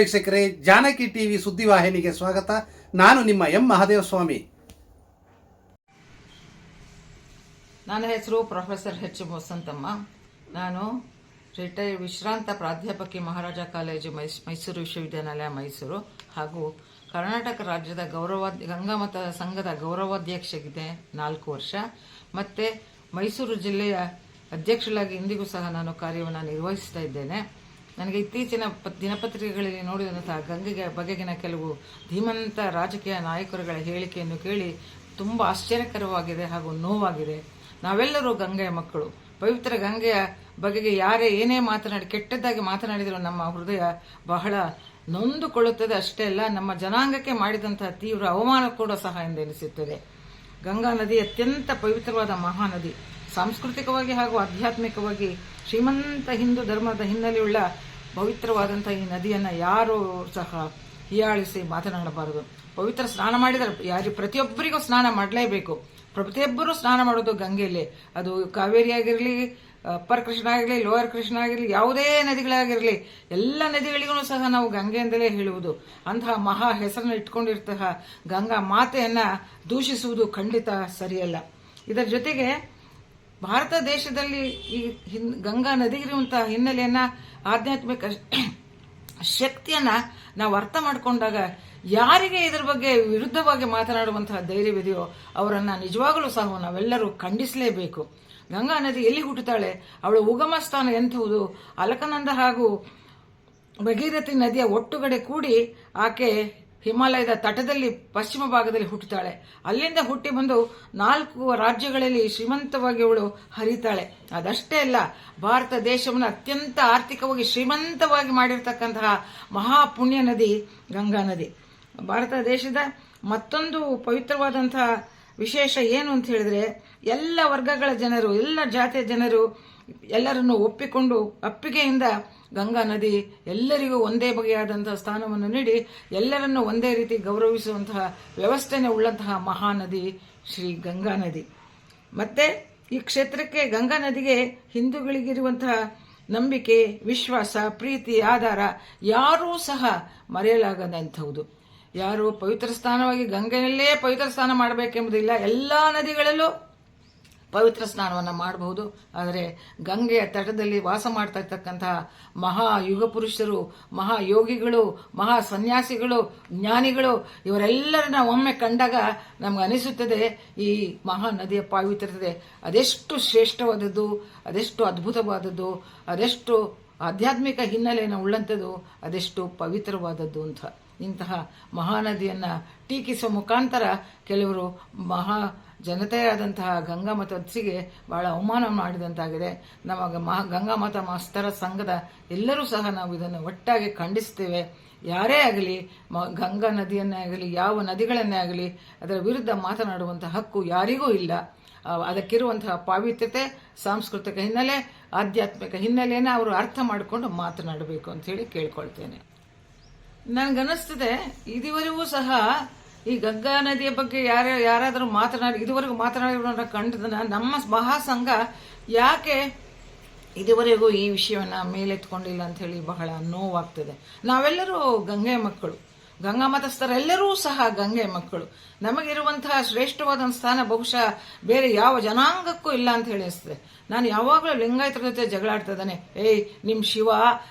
ವೀಕ್ಷಕರೇ, ಜಾನಕಿ ಟಿವಿ ಸುದ್ದಿವಾಹಿನಿಗೆ ಸ್ವಾಗತ. ನಾನು ನಿಮ್ಮ ಎಂ ಮಹಾದೇವ ಸ್ವಾಮಿ ನನ್ನ ಹೆಸರು ಪ್ರೊಫೆಸರ್ ಎಚ್ ವಸಂತಮ್ಮ. ನಾನು ರಿಟೈರ್ ವಿಶ್ರಾಂತ ಪ್ರಾಧ್ಯಾಪಕಿ ಮಹಾರಾಜ ಕಾಲೇಜು ಮೈಸ್- ಮೈಸೂರು ವಿಶ್ವವಿದ್ಯಾನಿಲಯ, ಮೈಸೂರು. ಹಾಗೂ ಕರ್ನಾಟಕ ರಾಜ್ಯದ ಗೌರವ ಗಂಗಾಮತ ಸಂಘದ ಗೌರವಾಧ್ಯಕ್ಷಗಿದೆ ನಾಲ್ಕು ವರ್ಷ. ಮತ್ತೆ ಮೈಸೂರು ಜಿಲ್ಲೆಯ ಅಧ್ಯಕ್ಷಳಾಗಿ ಇಂದಿಗೂ ಸಹ ನಾನು ಕಾರ್ಯವನ್ನು ನಿರ್ವಹಿಸ್ತಾ ಇದ್ದೇನೆ. ನನಗೆ ಇತ್ತೀಚಿನ ದಿನಪತ್ರಿಕೆಗಳಲ್ಲಿ ನೋಡಿದಂತಹ ಗಂಗೆಗೆ, ಬಗೆಗಿನ ಕೆಲವು ಧೀಮಂತ ರಾಜಕೀಯ ನಾಯಕರುಗಳ ಹೇಳಿಕೆಯನ್ನು ಕೇಳಿ ತುಂಬ ಆಶ್ಚರ್ಯಕರವಾಗಿದೆ ಹಾಗೂ ನೋವಾಗಿದೆ. ನಾವೆಲ್ಲರೂ ಗಂಗೆಯ ಮಕ್ಕಳು. ಪವಿತ್ರ ಗಂಗೆಯ ಬಗೆಗೆ ಯಾರೇ ಏನೇ ಮಾತನಾಡಿ, ಕೆಟ್ಟದ್ದಾಗಿ ಮಾತನಾಡಿದರೂ ನಮ್ಮ ಹೃದಯ ಬಹಳ ನೊಂದುಕೊಳ್ಳುತ್ತದೆ. ಅಷ್ಟೇ ಅಲ್ಲ, ನಮ್ಮ ಜನಾಂಗಕ್ಕೆ ಮಾಡಿದಂತಹ ತೀವ್ರ ಅವಮಾನ ಕೂಡ ಸಹ ಎಂದೆನಿಸುತ್ತದೆ. ಗಂಗಾ ನದಿ ಅತ್ಯಂತ ಪವಿತ್ರವಾದ ಮಹಾನದಿ. ಸಾಂಸ್ಕೃತಿಕವಾಗಿ ಹಾಗೂ ಆಧ್ಯಾತ್ಮಿಕವಾಗಿ ಶ್ರೀಮಂತ ಹಿಂದೂ ಧರ್ಮದ ಹಿನ್ನೆಲೆಯುಳ್ಳ ಪವಿತ್ರವಾದಂತಹ ಈ ನದಿಯನ್ನು ಯಾರು ಸಹ ಹೀಯಾಳಿಸಿ ಮಾತನಾಡಬಾರದು. ಪವಿತ್ರ ಸ್ನಾನ ಮಾಡಿದರೆ ಯಾರು ಪ್ರತಿಯೊಬ್ಬರಿಗೂ ಸ್ನಾನ ಮಾಡಲೇಬೇಕು. ಪ್ರತಿಯೊಬ್ಬರೂ ಸ್ನಾನ ಮಾಡೋದು ಗಂಗೆಯಲ್ಲಿ. ಅದು ಕಾವೇರಿ ಆಗಿರಲಿ ಅಪ್ಪರ್ ಕೃಷ್ಣ ಆಗಿರಲಿ ಲೋವರ್ ಕೃಷ್ಣ ಆಗಿರಲಿ, ಯಾವುದೇ ನದಿಗಳಾಗಿರಲಿ, ಎಲ್ಲ ನದಿಗಳಿಗೂ ಸಹ ನಾವು ಗಂಗೆಯಿಂದಲೇ ಹೇಳುವುದು. ಅಂತಹ ಮಹಾ ಹೆಸರನ್ನು ಇಟ್ಕೊಂಡಿರ್ತಹ ಗಂಗಾ ಮಾತೆಯನ್ನ ದೂಷಿಸುವುದು ಖಂಡಿತ ಸರಿಯಲ್ಲ. ಇದರ ಜೊತೆಗೆ ಭಾರತ ದೇಶದಲ್ಲಿ ಈ ಹಿನ್, ಗಂಗಾ ನದಿಗಿರುವಂತಹ ಹಿನ್ನೆಲೆಯನ್ನ, ಆಧ್ಯಾತ್ಮಿಕ ಶಕ್ತಿಯನ್ನ ನಾವು ಅರ್ಥ ಮಾಡಿಕೊಂಡಾಗ ಯಾರಿಗೆ ಇದರ ಬಗ್ಗೆ ವಿರುದ್ಧವಾಗಿ ಮಾತನಾಡುವಂತಹ ಧೈರ್ಯವಿದೆಯೋ ಅವರನ್ನ ನಿಜವಾಗಲೂ ಸಹ ನಾವೆಲ್ಲರೂ ಖಂಡಿಸಲೇಬೇಕು. ಗಂಗಾ ನದಿ ಎಲ್ಲಿ ಹುಟ್ಟುತ್ತಾಳೆ, ಅವಳ ಉಗಮ ಸ್ಥಾನ ಎಂಥುವುದು ಅಲಕನಂದ ಹಾಗೂ ಭಗೀರಥಿ ನದಿಯ ಒಟ್ಟುಗಡೆ ಕೂಡಿ ಆಕೆ ಹಿಮಾಲಯದ ತಟದಲ್ಲಿ ಪಶ್ಚಿಮ ಭಾಗದಲ್ಲಿ ಹುಟ್ಟುತ್ತಾಳೆ ಅಲ್ಲಿಂದ ಹುಟ್ಟಿ ಬಂದು ನಾಲ್ಕು ರಾಜ್ಯಗಳಲ್ಲಿ ಶ್ರೀಮಂತವಾಗಿ ಅವಳು ಹರಿತಾಳೆ. ಅದಷ್ಟೇ ಅಲ್ಲ, ಭಾರತ ದೇಶವನ್ನು ಅತ್ಯಂತ ಆರ್ಥಿಕವಾಗಿ ಶ್ರೀಮಂತವಾಗಿ ಮಾಡಿರ್ತಕ್ಕಂತಹ ಮಹಾಪುಣ್ಯ ನದಿ ಗಂಗಾ ನದಿ. ಭಾರತ ದೇಶದ ಮತ್ತೊಂದು ಪವಿತ್ರವಾದಂತಹ ವಿಶೇಷ ಏನು ಅಂತ ಹೇಳಿದ್ರೆ, ಎಲ್ಲ ವರ್ಗಗಳ ಜನರು, ಎಲ್ಲ ಜಾತಿಯ ಜನರು ಎಲ್ಲರನ್ನು ಒಪ್ಪಿಕೊಂಡು, ಅಪ್ಪಿಗೆಯಿಂದ ಗಂಗಾ ನದಿ ಎಲ್ಲರಿಗೂ ಒಂದೇ ಬಗೆಯಾದಂತಹ ಸ್ಥಾನವನ್ನು ನೀಡಿ ಎಲ್ಲರನ್ನು ಒಂದೇ ರೀತಿ ಗೌರವಿಸುವಂತಹ ವ್ಯವಸ್ಥೆನೇ ಉಳ್ಳಂತಹ ಮಹಾನದಿ ಶ್ರೀ ಗಂಗಾ ನದಿ. ಮತ್ತೆ ಈ ಕ್ಷೇತ್ರಕ್ಕೆ ಗಂಗಾ ನದಿಗೆ ಹಿಂದೂಗಳಿಗಿರುವಂತಹ ನಂಬಿಕೆ, ವಿಶ್ವಾಸ, ಪ್ರೀತಿ, ಆಧಾರ ಯಾರೂ ಸಹ ಮರೆಯಲಾಗದಂಥವುದು ಯಾರು ಪವಿತ್ರ ಸ್ಥಾನವಾಗಿ ಗಂಗೆಯಲ್ಲೇ ಪವಿತ್ರ ಸ್ಥಾನ ಮಾಡಬೇಕೆಂಬುದಿಲ್ಲ, ಎಲ್ಲಾ ನದಿಗಳಲ್ಲೂ ಪವಿತ್ರ ಸ್ನಾನವನ್ನು ಮಾಡಬಹುದು. ಆದರೆ ಗಂಗೆಯ ತಟದಲ್ಲಿ ವಾಸ ಮಾಡ್ತಾ ಇರ್ತಕ್ಕಂತಹ ಮಹಾ ಯುಗ ಪುರುಷರು, ಮಹಾ ಯೋಗಿಗಳು, ಮಹಾ ಸನ್ಯಾಸಿಗಳು, ಜ್ಞಾನಿಗಳು, ಇವರೆಲ್ಲರನ್ನ ಒಮ್ಮೆ ಕಂಡಾಗ ನಮ್ಗೆ ಅನಿಸುತ್ತದೆ, ಈ ಮಹಾ ನದಿಯ ಪಾವಿತ್ರತೆ ಅದೆಷ್ಟು ಶ್ರೇಷ್ಠವಾದದ್ದು, ಅದೆಷ್ಟು ಅದ್ಭುತವಾದದ್ದು, ಅದೆಷ್ಟು ಆಧ್ಯಾತ್ಮಿಕ ಹಿನ್ನೆಲೆಯನ್ನು ಉಳ್ಳಂಥದ್ದು, ಅದೆಷ್ಟು ಪವಿತ್ರವಾದದ್ದು ಅಂತ. ಇಂತಹ ಮಹಾನದಿಯನ್ನ ಟೀಕಿಸುವ ಮುಖಾಂತರ ಕೆಲವರು ಮಹಾ ಜನತೆಯಾದಂತಹ ಗಂಗಾ ಮತಸ್ಸಿಗೆ ಬಹಳ ಅವಮಾನ ಮಾಡಿದಂತಾಗಿದೆ. ನಮಗೆ ಮಹಾ ಗಂಗಾ ಮತ ಮಾಸ್ತರ ಸಂಘದ ಎಲ್ಲರೂ ಸಹ ನಾವು ಇದನ್ನು ಒಟ್ಟಾಗಿ ಖಂಡಿಸ್ತೇವೆ ಯಾರೇ ಆಗಲಿ ಗಂಗಾ ನದಿಯನ್ನೇ ಆಗಲಿ, ಯಾವ ನದಿಗಳನ್ನೇ ಆಗಲಿ, ಅದರ ವಿರುದ್ಧ ಮಾತನಾಡುವಂತಹ ಹಕ್ಕು ಯಾರಿಗೂ ಇಲ್ಲ. ಅದಕ್ಕಿರುವಂತಹ ಪಾವಿತ್ರ್ಯತೆ, ಸಾಂಸ್ಕೃತಿಕ ಹಿನ್ನೆಲೆ, ಆಧ್ಯಾತ್ಮಿಕ ಹಿನ್ನೆಲೆಯನ್ನು ಅವರು ಅರ್ಥ ಮಾಡಿಕೊಂಡು ಮಾತನಾಡಬೇಕು ಅಂತ ಹೇಳಿ ಕೇಳ್ಕೊಳ್ತೇನೆ. ನನಗನ್ನಿಸ್ತದೆ ಇದುವರೆಗೂ ಸಹ ಈ ಗಂಗಾ ನದಿಯ ಬಗ್ಗೆ ಯಾರ, ಯಾರಾದರೂ ಮಾತನಾಡಿ, ಇದುವರೆಗೂ ಮಾತನಾಡಿರೋ ಕಂಡದನ್ನ ನಮ್ಮ ಮಹಾಸಂಘ ಯಾಕೆ ಇದುವರೆಗೂ ಈ ವಿಷಯವನ್ನ ಮೇಲೆತ್ಕೊಂಡಿಲ್ಲ ಅಂತ ಹೇಳಿ ಬಹಳ ನೋವಾಗ್ತದೆ. ನಾವೆಲ್ಲರೂ ಗಂಗೆ ಮಕ್ಕಳು. ಗಂಗಾ ಮತಸ್ಥರೆಲ್ಲರೂ ಸಹ ಗಂಗೆ ಮಕ್ಕಳು. ನಮಗಿರುವಂತಹ ಶ್ರೇಷ್ಠವಾದ ಸ್ಥಾನ ಬಹುಶಃ ಬೇರೆ ಯಾವ ಜನಾಂಗಕ್ಕೂ ಇಲ್ಲ ಅಂತ ಹೇಳಿ ಅನಿಸ್ತದೆ. ನಾನು ಯಾವಾಗಲೂ ಲಿಂಗಾಯತರ ಜೊತೆ ಜಗಳಾಡ್ತಾ ಇದ್ದಾನೆ. ಏಯ್, ನಿಮ್ ಶಿವ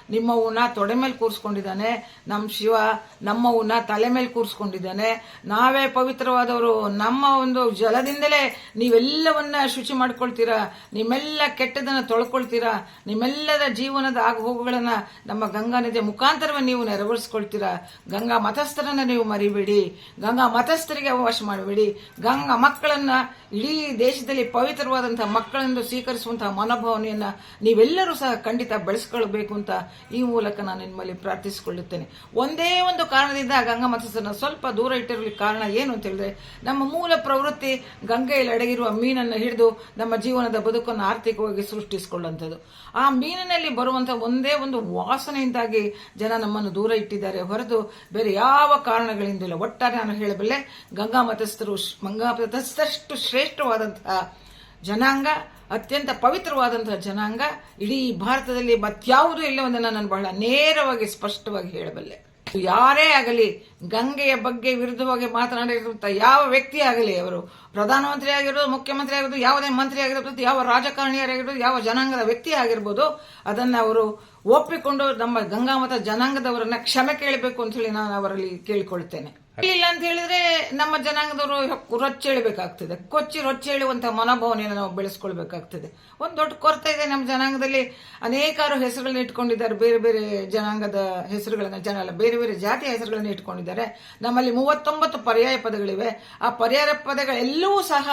ನಿಮ್ಮವನ್ನ ತೊಡೆ ಮೇಲೆ ಕೂರಿಸ್ಕೊಂಡಿದ್ದಾನೆ. ನಮ್ಮ ಶಿವ ನಮ್ಮವನ್ನ ತಲೆ ಮೇಲೆ ಕೂರಿಸ್ಕೊಂಡಿದ್ದಾನೆ. ನಾವೇ ಪವಿತ್ರವಾದವರು. ನಮ್ಮ ಒಂದು ಜಲದಿಂದಲೇ ನೀವೆಲ್ಲವನ್ನ ಶುಚಿ ಮಾಡ್ಕೊಳ್ತೀರಾ? ನಿಮ್ಮೆಲ್ಲ ಕೆಟ್ಟದನ್ನ ತೊಳ್ಕೊಳ್ತೀರಾ? ನಿಮ್ಮೆಲ್ಲದ ಜೀವನದ ಆಗುಹೋಗುಗಳನ್ನ ನಮ್ಮ ಗಂಗಾ ನದಿಯ ಮುಖಾಂತರವೇ ನೀವು ನೆರವೇರಿಸ್ಕೊಳ್ತೀರಾ? ಗಂಗಾ ಮತಸ್ಥರನ್ನ ನೀವು ಮರಿಬೇಡಿ. ಗಂಗಾ ಮತಸ್ಥರಿಗೆ ಅವಕಾಶ ಮಾಡಬೇಡಿ. ಗಂಗಾ ಮಕ್ಕಳನ್ನ ಇಡೀ ದೇಶದಲ್ಲಿ ಪವಿತ್ರವಾದಂತಹ ಮಕ್ಕಳೆಂದು ಸ್ವೀಕರಿಸುವಂತಹ ಮನೋಭಾವನೆಯನ್ನ ನೀವೆಲ್ಲರೂ ಸಹ ಖಂಡಿತ ಬೆಳೆಸ್ಕೊಳ್ಬೇಕು ಅಂತ ಈ ಮೂಲಕ ನಾನು ನಿಮ್ಮಲ್ಲಿ ಪ್ರಾರ್ಥಿಸಿಕೊಳ್ಳುತ್ತೇನೆ. ಒಂದೇ ಒಂದು ಕಾರಣದಿಂದ ಗಂಗಾ ಮತಸ್ಸನ್ನು ಸ್ವಲ್ಪ ದೂರ ಇಟ್ಟಿರಲಿಕ್ಕೆ ಕಾರಣ ಏನು ಅಂತ ಹೇಳಿದ್ರೆ, ನಮ್ಮ ಮೂಲ ಪ್ರವೃತ್ತಿ ಗಂಗೆಯಲ್ಲಿ ಅಡಗಿರುವ ಮೀನನ್ನು ಹಿಡಿದು ನಮ್ಮ ಜೀವನದ ಬದುಕನ್ನು ಆರ್ಥಿಕವಾಗಿ ಸೃಷ್ಟಿಸಿಕೊಳ್ಳುವಂಥದ್ದು. ಆ ಮೀನಿನಲ್ಲಿ ಬರುವಂತಹ ಒಂದೇ ಒಂದು ವಾಸನೆಯಿಂದಾಗಿ ಜನ ನಮ್ಮನ್ನು ದೂರ ಇಟ್ಟಿದ್ದಾರೆ. ಹೊರತು ಬೇರೆ ಯಾವ ಕಾರಣಗಳಿಂದಿಲ್ಲ. ಒಟ್ಟಾರೆ ನಾನು ಹೇಳಬಲ್ಲೆ, ಗಂಗಾ ಮತಸ್ಥರು ಗಂಗಾ ಮತಸ್ಥರಷ್ಟು ಶ್ರೇಷ್ಠವಾದಂತಹ ಜನಾಂಗ, ಅತ್ಯಂತ ಪವಿತ್ರವಾದಂತಹ ಜನಾಂಗ, ಇಡೀ ಭಾರತದಲ್ಲಿ ಮತ್ಯಾವುದೂ ಇಲ್ಲವೆಂದು ನಾನು ಬಹಳ ನೇರವಾಗಿ ಸ್ಪಷ್ಟವಾಗಿ ಹೇಳಬಲ್ಲೆ. ಯಾರೇ ಆಗಲಿ, ಗಂಗೆಯ ಬಗ್ಗೆ ವಿರುದ್ಧವಾಗಿ ಮಾತನಾಡಿರುವಂತಹ ಯಾವ ವ್ಯಕ್ತಿ ಆಗಲಿ, ಅವರು ಪ್ರಧಾನಮಂತ್ರಿ ಆಗಿರೋದು ಮುಖ್ಯಮಂತ್ರಿ ಆಗಿರೋದು ಯಾವುದೇ ಮಂತ್ರಿ ಆಗಿರ್ಬೋದು, ಯಾವ ರಾಜಕಾರಣಿಯರಾಗಿರ್ಬೋದು, ಯಾವ ಜನಾಂಗದ ವ್ಯಕ್ತಿ ಆಗಿರ್ಬೋದು, ಅದನ್ನ ಅವರು ಒಪ್ಪಿಕೊಂಡು ನಮ್ಮ ಗಂಗಾಮತ ಜನಾಂಗದವರನ್ನ ಕ್ಷಮೆ ಕೇಳಬೇಕು ಅಂತ ಹೇಳಿ ನಾನು ಅವರಲ್ಲಿ ಕೇಳಿಕೊಳ್ತೇನೆ. ಇಲ್ಲ ಅಂತ ಹೇಳಿದ್ರೆ ನಮ್ಮ ಜನಾಂಗದವರು ರೊಚ್ಚೇಳಬೇಕಾಗ್ತದೆ ಕೊಚ್ಚಿ ರೊಚ್ಚೇಳುವಂತಹ ಮನೋಭಾವನೆಯನ್ನು ನಾವು ಬೆಳೆಸ್ಕೊಳ್ಬೇಕಾಗ್ತದೆ. ಒಂದು ದೊಡ್ಡ ಕೊರತೆ ಇದೆ ನಮ್ಮ ಜನಾಂಗದಲ್ಲಿ. ಅನೇಕಾರು ಹೆಸರುಗಳನ್ನ ಇಟ್ಕೊಂಡಿದ್ದಾರೆ. ಬೇರೆ ಬೇರೆ ಜನಾಂಗದ ಹೆಸರುಗಳನ್ನ ಜನ ಅಲ್ಲ, ಬೇರೆ ಬೇರೆ ಜಾತಿಯ ಹೆಸರುಗಳನ್ನ ಇಟ್ಕೊಂಡಿದ್ದಾರೆ. ನಮ್ಮಲ್ಲಿ ಮೂವತ್ತೊಂಬತ್ತು ಪರ್ಯಾಯ ಪದಗಳಿವೆ. ಆ ಪರ್ಯಾಯ ಪದಗಳೆಲ್ಲವೂ ಸಹ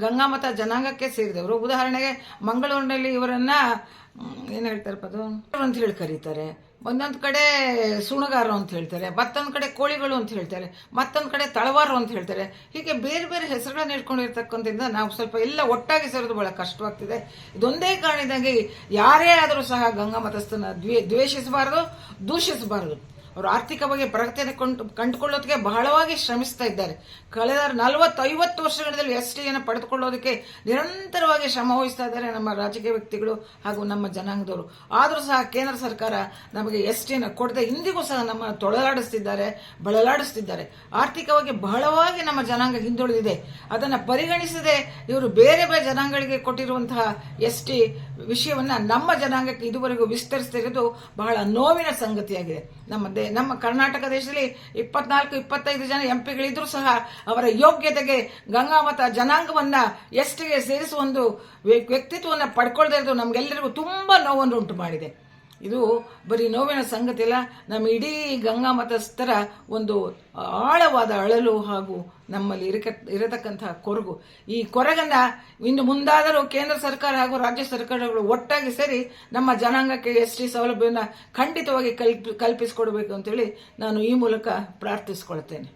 ಗಂಗಾಮತ ಜನಾಂಗಕ್ಕೆ ಸೇರಿದವರು. ಉದಾಹರಣೆಗೆ ಮಂಗಳೂರಿನಲ್ಲಿ ಇವರನ್ನ ಏನ್ ಹೇಳ್ತಾರಪ್ಪ ಅದು? ಅಂತ ಹೇಳಿ ಕರೀತಾರೆ. ಒಂದೊಂದು ಕಡೆ ಸುಣಗಾರು ಅಂತ ಹೇಳ್ತಾರೆ. ಮತ್ತೊಂದು ಕಡೆ ಕೋಳಿಗಳು ಅಂತ ಹೇಳ್ತಾರೆ. ಮತ್ತೊಂದು ಕಡೆ ತಳವಾರು ಅಂತ ಹೇಳ್ತಾರೆ. ಹೀಗೆ ಬೇರೆ ಬೇರೆ ಹೆಸರುಗಳನ್ನ ಇಟ್ಕೊಂಡಿರ್ತಕ್ಕಂಥದ್ದು ನಾವು ಸ್ವಲ್ಪ ಎಲ್ಲ ಒಟ್ಟಾಗಿ ಸೇರೋದು ಬಹಳ ಕಷ್ಟವಾಗ್ತಿದೆ. ಇದೊಂದೇ ಕಾರಣದಿಂದಾಗಿ ಯಾರೇ ಆದರೂ ಸಹ ಗಂಗಾ ಮತಸ್ಥನ ದ್ವೇ, ದ್ವೇಷಿಸಬಾರದು, ದೂಷಿಸಬಾರದು. ಅವರು ಆರ್ಥಿಕವಾಗಿ ಪ್ರಗತಿಯನ್ನು ಕಂಡು, ಕಂಡುಕೊಳ್ಳೋದಕ್ಕೆ ಬಹಳವಾಗಿ ಶ್ರಮಿಸ್ತಾ ಇದ್ದಾರೆ. ಕಳೆದ ನಲವತ್ತೈವತ್ತು ವರ್ಷಗಳಲ್ಲಿ ಎಸ್ ಟಿಯನ್ನು ಪಡೆದುಕೊಳ್ಳೋದಕ್ಕೆ ನಿರಂತರವಾಗಿ ಶ್ರಮ ವಹಿಸ್ತಾ ಇದ್ದಾರೆ ನಮ್ಮ ರಾಜಕೀಯ ವ್ಯಕ್ತಿಗಳು ಹಾಗೂ ನಮ್ಮ ಜನಾಂಗದವರು. ಆದರೂ ಸಹ ಕೇಂದ್ರ ಸರ್ಕಾರ ನಮಗೆ ಎಸ್ ಟಿಯನ್ನು ಕೊಡದೆ ಇಂದಿಗೂ ಸಹ ನಮ್ಮ ತೊಳಲಾಡಿಸ್ತಿದ್ದಾರೆ ಬಳಲಾಡಿಸ್ತಿದ್ದಾರೆ ಆರ್ಥಿಕವಾಗಿ ಬಹಳವಾಗಿ ನಮ್ಮ ಜನಾಂಗ ಹಿಂದುಳಿದಿದೆ. ಅದನ್ನು ಪರಿಗಣಿಸದೆ ಇವರು ಬೇರೆ ಬೇರೆ ಜನಾಂಗಗಳಿಗೆ ಕೊಟ್ಟಿರುವಂತಹ ಎಸ್ ಟಿ ವಿಷಯವನ್ನು ನಮ್ಮ ಜನಾಂಗಕ್ಕೆ ಇದುವರೆಗೂ ವಿಸ್ತರಿಸ್ತಿರೋದು ಬಹಳ ನೋವಿನ ಸಂಗತಿಯಾಗಿದೆ. ನಮ್ಮ ದೇ ನಮ್ಮ ಕರ್ನಾಟಕ ದೇಶದಲ್ಲಿ ಇಪ್ಪತ್ನಾಲ್ಕು, ಇಪ್ಪತ್ತೈದು ಜನ ಎಂಪಿಗಳಿದ್ರೂ ಸಹ ಅವರ ಯೋಗ್ಯತೆಗೆ ಗಂಗಾಮತ ಜನಾಂಗವನ್ನ ಎಷ್ಟಿಗೆ ಸೇರಿಸುವ ಒಂದು ವ್ಯ- ವ್ಯಕ್ತಿತ್ವವನ್ನು ಪಡ್ಕೊಳ್ದೇ ಇರೋದು ನಮ್ಗೆಲ್ಲರಿಗೂ ತುಂಬಾ ನೋವನ್ನು ಉಂಟು ಮಾಡಿದೆ. ಇದು ಬರೀ ನೋವಿನ ಸಂಗತಿ ಅಲ್ಲ, ನಮ್ಮ ಇಡೀ ಗಂಗಾ ಮತಸ್ಥರ ಒಂದು ಆಳವಾದ ಅಳಲು ಹಾಗೂ ನಮ್ಮಲ್ಲಿ ಇರಕ ಇರತಕ್ಕಂತಹ ಕೊರಗು. ಈ ಕೊರಗನ್ನ ಇನ್ನು ಮುಂದಾದರೂ ಕೇಂದ್ರ ಸರ್ಕಾರ ಹಾಗೂ ರಾಜ್ಯ ಸರ್ಕಾರಗಳು ಒಟ್ಟಾಗಿ ಸೇರಿ ನಮ್ಮ ಜನಾಂಗಕ್ಕೆ ಎಸ್ ಟಿ ಸೌಲಭ್ಯವನ್ನು ಖಂಡಿತವಾಗಿ ಕಲ್ಪಿ, ಕಲ್ಪಿಸಿಕೊಡಬೇಕು ಅಂತೇಳಿ ನಾನು ಈ ಮೂಲಕ ಪ್ರಾರ್ಥಿಸ್ಕೊಳ್ತೇನೆ.